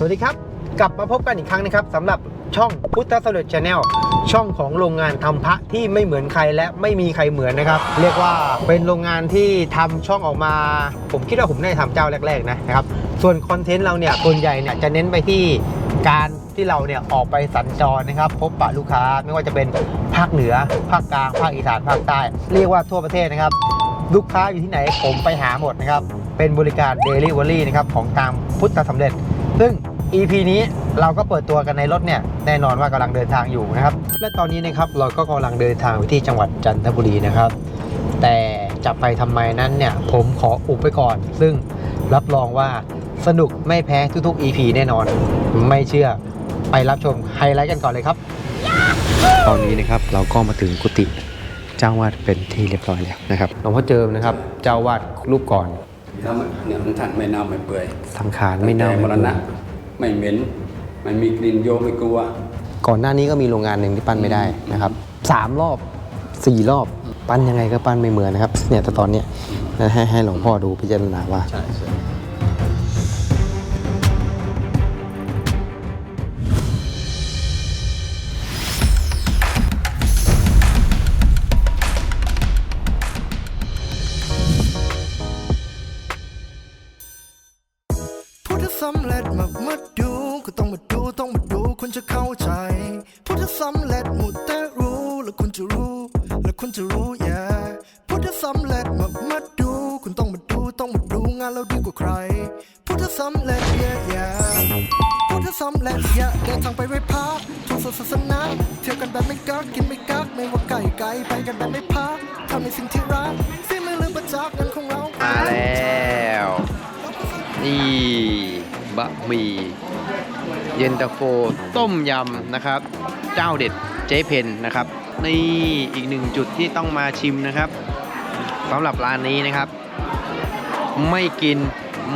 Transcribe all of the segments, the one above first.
สวัสดีครับ กลับมาพบกันอีกครั้งนะครับสำหรับช่องพุทธสลุดชาแนลช่องของโรงงานทำพระที่ไม่เหมือนใครและไม่มีใครเหมือนนะครับ เรียกว่าเป็นโรงงานที่ทำช่องออกมา ผมคิดว่าผมได้ทำเจ้าแรกๆนะนะครับ ส่วนคอนเทนต์เราเนี่ยส่วนใหญ่เนี่ยจะเน้นไปที่การที่เราเนี่ยออกไปสัญจรนะครับ พบปะลูกค้าไม่ว่าจะเป็นภาคเหนือภาคกลางภาคอีสานภาคใต้ เรียกว่าทั่วประเทศนะครับ ลูกค้าอยู่ที่ไหนผมไปหาหมดนะครับเป็นบริการ Delivery นะครับของตามพุทธสำเร็จ ซึ่ง EP นี้เราก็เปิดตัวกันในรถเนี่ยแน่นอนว่ากำลังเดินทางอยู่นะครับ และตอนนี้นะครับเราก็กำลังเดินทางไปที่จังหวัดจันทบุรีนะครับ แต่จะไปทำไมนั้นเนี่ยผมขออุบไปก่อน ซึ่งรับรองว่าสนุกไม่แพ้ทุกๆ EP แน่นอน ไม่เชื่อไปรับชมไฮไลท์กันก่อนเลยครับ ตอนนี้นะครับเราก็มาถึงกุฏิเจ้าวาดเป็นที่เรียบร้อยแล้วนะครับหลวงพ่อเจิมนะครับ เจ้าวาดรูปก่อนแล้วมันเนี่ยมันท่านไม่เน่าไม่เปื่อยสังขารไม่เน่าแต่มไม่รเปื่ณะอย ไม่เหม็น มันมีกลิ่นโยมไม่กลัว ก่อนหน้านี้ก็มีโรงงานหนึ่งที่ปั้นไม่ได้นะครับสามรอบสี่รอบปั้นยังไงก็ปั้นไม่เหมือนนะครับเนี่ยแต่ตอนเนี้ยให้ให้หลวงพ่อดูพิจารณาว่า ใช่ จะรู้แล้วคุณจะรู้แย่พุทธสำเร็จมามาดู คุณต้องมาดูต้องมาดูงานเราดีกว่าใครพุทธสำเร็จแย่แย่พุทธสำเร็จแย่เดินทางไปไว้พระทุกศาสนาเที่ยวกันแบบไม่กักกินไม่กักไม่ว่าไก่ไก่ไปกันแบบไม่พักทำในสิ่งที่รักฝีมือลืมประจักษ์เงินของเรามาแล้วนี่บะหมี่เย็นตาโฟต้มยำนะครับ เจ้าเด็ดเจ๊เพนนะครับ นี่อีกหนึ่งจุดที่ต้องมาชิมนะครับสำหรับร้านนี้นะครับ ไม่กิน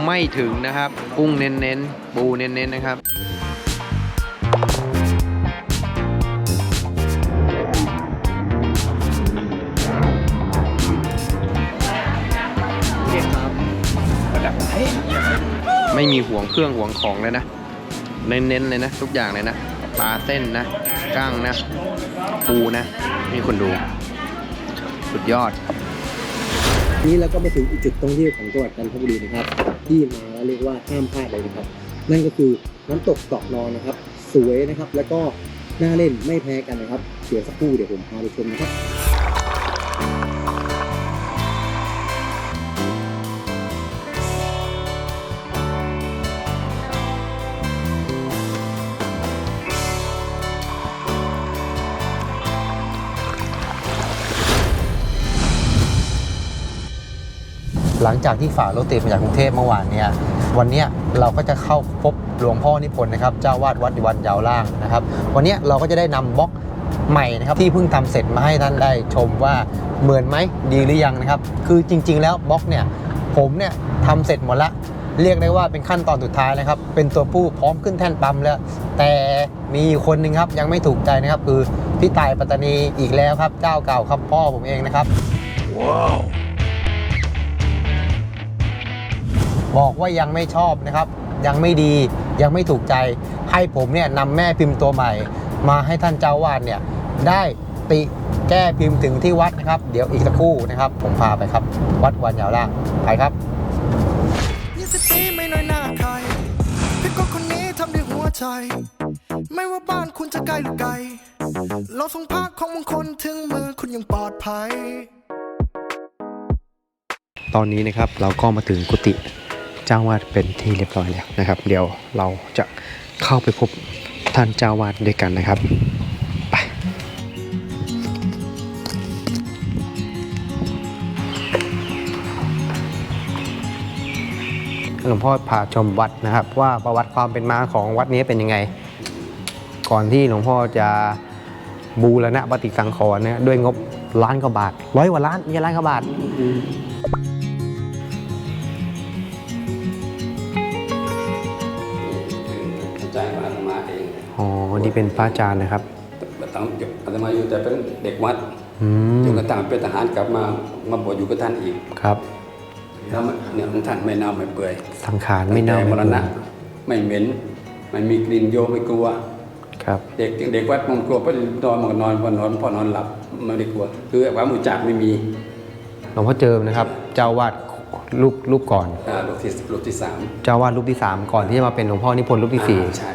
ไม่ถึงนะครับกุ้งเน้นๆปูเน้นๆนะครับไม่มีห่วงเครื่องห่วงของเลยนะ เน้นๆเลยนะ ทุกอย่างเลยนะ ปลาเส้นนะก้างนะปูนะนี่คนดู สุดยอด นี่เราก็มาถึงอีกจุดท่องเที่ยวของจังหวัดจันทบุรีนะครับ ที่มาแล้วเรียกว่าห้ามพลาดเลยนะครับ นั่นก็คือน้ำตกเกาะนอนนะครับ สวยนะครับ แล้วก็น่าเล่นไม่แพ้กันนะครับ เดี๋ยวสักครู่เดี๋ยวผมพาไปชมนะครับ ลังจากที่ฝ่ารถติดมาจากกรุงเทพเมื่อวานเนี่ยวันนี้เราก็จะเข้าพบหลวงพ่อนิพนธ์นะครับเจ้าวาดวัดดิวันยาวล่างนะครับ วันนี้เราก็จะได้นำบล็อกใหม่นะครับที่เพิ่งทำเสร็จมาให้ท่านได้ชมว่าเหมือนไหมดีหรือยังนะครับ คือจริง ๆ แล้วบล็อกเนี่ยผมเนี่ยทำเสร็จหมดละเรียกได้ว่าเป็นขั้นตอนสุดท้ายนะครับ เป็นตัวผู้พร้อมขึ้นแท่นปั๊มแล้ว แต่มีคนหนึ่งครับยังไม่ถูกใจนะครับ คือพี่ตายปัตตานีอีกแล้วครับ เจ้าเก่าครับพ่อผมเองนะครับ บอกว่ายังไม่ชอบนะครับ ยังไม่ดียังไม่ถูกใจ ให้ผมเนี่ยนำแม่พิมพ์ตัวใหม่ มาให้ท่านเจ้าวาดเนี่ยได้ติแก้พิมพ์ถึงที่วัดนะครับ เดี๋ยวอีกสักครู่นะครับ ผมพาไปครับ วัดวันยาวล่างไปครับยี่สิบปีไม่น้อยหน้าใครพี่ก็คนนี้ทำด้วยหัวใจ ไม่ว่าบ้านคุณจะใกล้หรือไกลเราส่งภาคของมงคลถึงมือคุณยังปลอดภัย ตอนนี้นะครับเราก็มาถึงกุฏิ เจ้าวาดเป็นที่เรียบร้อยแล้วนะครับ เดี๋ยวเราจะเข้าไปพบท่านเจ้าวาดด้วยกันนะครับไปหลวงพ่อพาชมวัดนะครับ ว่าประวัติความเป็นมาของวัดนี้เป็นยังไง ก่อนที่หลวงพ่อจะบูรณะปฏิสังขรณ์เนี่ยด้วยงบล้านกว่าบาทร้อยกว่าล้านยี่ล้านกว่าบาท เป็นพระอาจารย์นะครับแต่ตอนอาตมาอยู่แต่เป็นเด็กวัดอืมจนกระทั่งเป็นทหารกลับมามาบวชอยู่กับท่านอีกครับแล้วมันเนี่ยมันท่านไม่เน่าไม่เปื่อยสังขารไม่เน่าแต่มไม่รเปื่ณะอยไม่เหม็นไม่มีกลิ่นโยมไม่กลัวครับเด็กเด็กวัดมันกลัวเพราะนอนมันก็นอนพอนอนพอนอนหลับไม่ได้กลัว คือความมุจักไม่มีหลวงพ่อเจิมนะครับ เจ้าวาดรูปรูปก่อนอ่าลูกที่ลูกที่สามเจ้าวาดรูปที่สามก่อนที่จะมาเป็นหลวงพ่อนิพนธ์รูปที่สี่อ่าใช่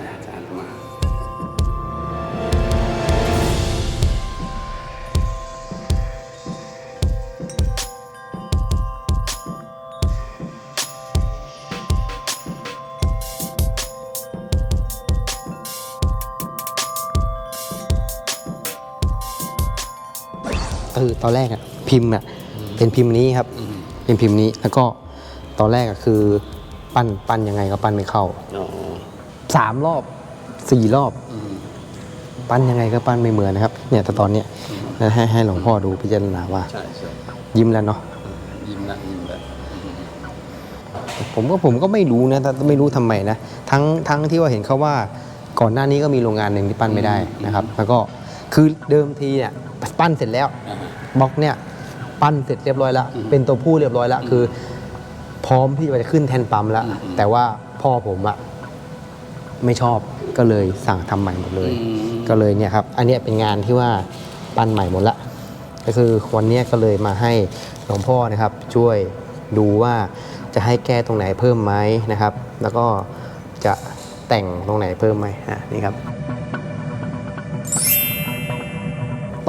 เออตอนแรกอะพิมพ์อะเป็นพิมพ์นี้ครับ เป็นพิมพ์นี้แล้วก็ตอนแรกอะคือปั้นปั้นยังไงก็ปั้นไม่เข้าอ๋อสามรอบสี่รอบ ปั้นยังไงก็ปั้นไม่เหมือนนะครับ เนี่ยแต่ตอนเนี้ยนะให้ให้หลวงพ่อดูพิจารณาว่าใช่ใช่ยิ้มแล้วเนาะยิ้มละยิ้มละผมก็ผมก็ไม่รู้นะแต่ไม่รู้ทำไมนะทั้งทั้งที่ว่าเห็นเขาว่าก่อนหน้านี้ก็มีโรงงานหนึ่งที่ปั้นไม่ได้นะครับ แล้วก็คือเดิมทีเนี่ยปั้นเสร็จแล้วอ่า บล็อกเนี่ยปั้นเสร็จเรียบร้อยแล้วอืมเป็นตัวผู้เรียบร้อยแล้ว คือ พร้อมที่จะขึ้นแทนปั๊มแล้วอืมแต่ว่าพ่อผมอะไม่ชอบก็เลยสั่งทำใหม่หมดเลยอืมก็เลยเนี่ยครับ อันเนี้ยเป็นงานที่ว่าปั้นใหม่หมดละ ก็คือวันเนี้ยก็เลยมาให้หลวงพ่อนะครับ ช่วยดูว่าจะให้แก้ตรงไหนเพิ่มไหมนะครับ แล้วก็จะแต่งตรงไหนเพิ่มไหมอะนี่ครับ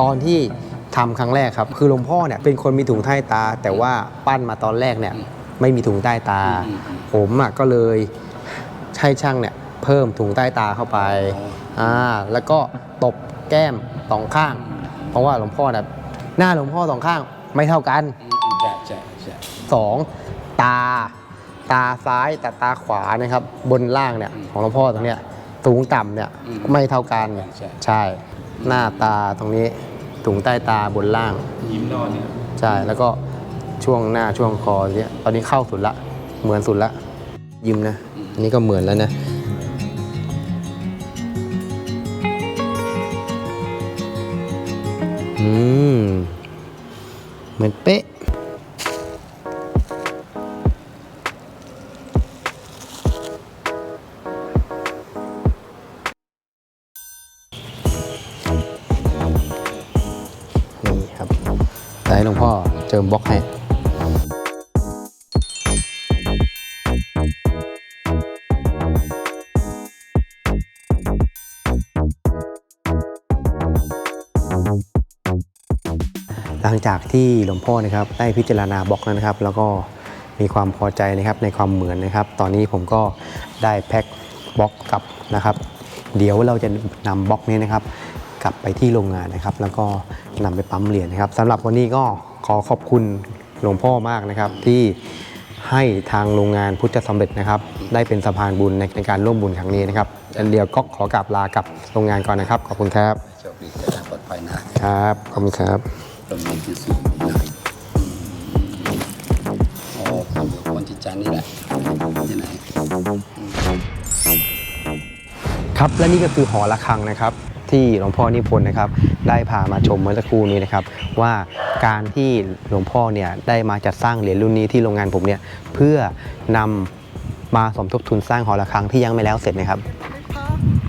ตอนที่ ทำครั้งแรกครับ คือหลวงพ่อเนี่ยเป็นคนมีถุงใต้ตา แต่ว่าปั้นมาตอนแรกเนี่ยไม่มีถุงใต้ตาอืมอืมผมอะก็เลยให้ช่างเนี่ยเพิ่มถุงใต้ตาเข้าไปอ่าแล้วก็ตบแก้มสองข้าง เพราะว่าหลวงพ่อเนี่ยหน้าหลวงพ่อสองข้างไม่เท่ากันอืมใช่ใช่ใช่สองตาตาซ้ายแต่ตาขวานะครับ บนล่างเนี่ยของหลวงพ่อตรงเนี้ยสูงต่ำเนี่ยไม่เท่ากันใช่ใช่หน้าตาตรงนี้ ถุงใต้ตาบนล่าง ยิ้มนอนเนี่ยใช่แล้วก็ช่วงหน้าช่วงคอเนี่ยตอนนี้เข้าสุดละ เหมือนสุดละ ยิ้มนะ อันนี้ก็เหมือนแล้วนะอืมเหมือนเป๊ะ พ่อเจิมบล็อกให้หลังจากที่หลวงพ่อนะครับได้พิจารณาบล็อกแล้วนะครับ แล้วก็มีความพอใจนะครับในความเหมือนนะครับ ตอนนี้ผมก็ได้แพ็คบล็อกกลับนะครับ เดี๋ยวเราจะนำบล็อกนี้นะครับ กลับไปที่โรงงานนะครับ แล้วก็นำไปปั๊มเหรียญนะครับสำหรับวันนี้ก็ ขอขอบคุณหลวงพ่อมากนะครับที่ให้ทางโรงงานพุทธสำเร็จนะครับได้เป็นสะพานบุญในในการร่วมบุญครั้งนี้นะครับเดี๋ยวก็ขอกลับลากับโรงงานก่อนนะครับ ขอบคุณครับโชคดีจะปลอดภัยนะครับขอบคุณครับตรงนี้ที่สุดนะอ๋อคนอยู่คนที่จันทร์นี่แหละที่ไหนครับและนี่ก็คือหอระฆังนะครับ ที่หลวงพ่อนิพนธ์นะครับได้พามาชมเมื่อสักครู่นี้นะครับ ว่าการที่หลวงพ่อเนี่ยได้มาจัดสร้างเหรียญรุ่นนี้ที่โรงงานผมเนี่ยเพื่อนำมาสมทบทุนสร้างหอระฆังที่ยังไม่แล้วเสร็จนะครับ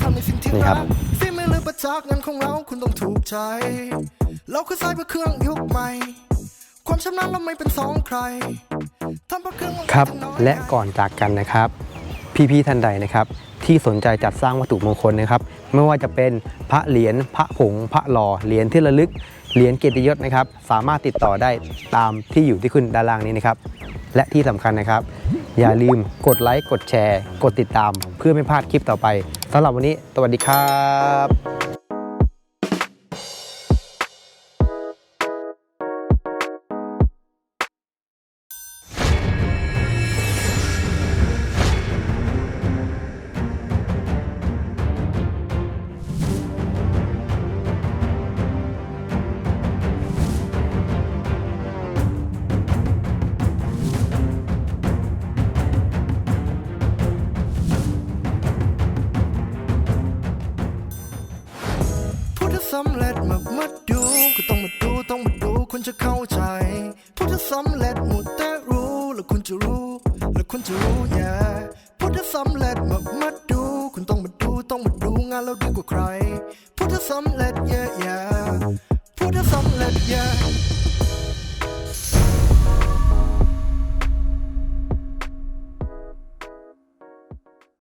ทำในสิ่งที่นี่ครัรับกฝีมือหรือประจักษ์เงินของเราคุณต้องถูกใจ เราคือสายพระเครื่องยุคใหม่ความชำนาญเราไม่เป็นสองใครทำพระเครื่องครับน้อยและก่อนจากกันนะครับ พี่ๆท่านใดนะครับ ที่สนใจจัดสร้างวัตถุมงคลนะครับ ไม่ว่าจะเป็นพระเหรียญพระผงพระหล่อเหรียญที่ระลึกเหรียญเกียรติยศนะครับ สามารถติดต่อได้ตามที่อยู่ที่ขึ้นด้านล่างนี้นะครับ และที่สำคัญนะครับ อย่าลืมกดไลค์กดแชร์ กดติดตาม เพื่อไม่พลาดคลิปต่อไปสำหรับวันนี้ สวัสดีครับ คุณจะรู้ และคุณจะรู้อย่าพูดถ้าสำเร็จมามาดู คุณต้องมาดูต้องมาดูงานเราดีกว่าใครพูดถ้าสำเร็จเย่ yeah, พูดถ้าสำเร็จเย่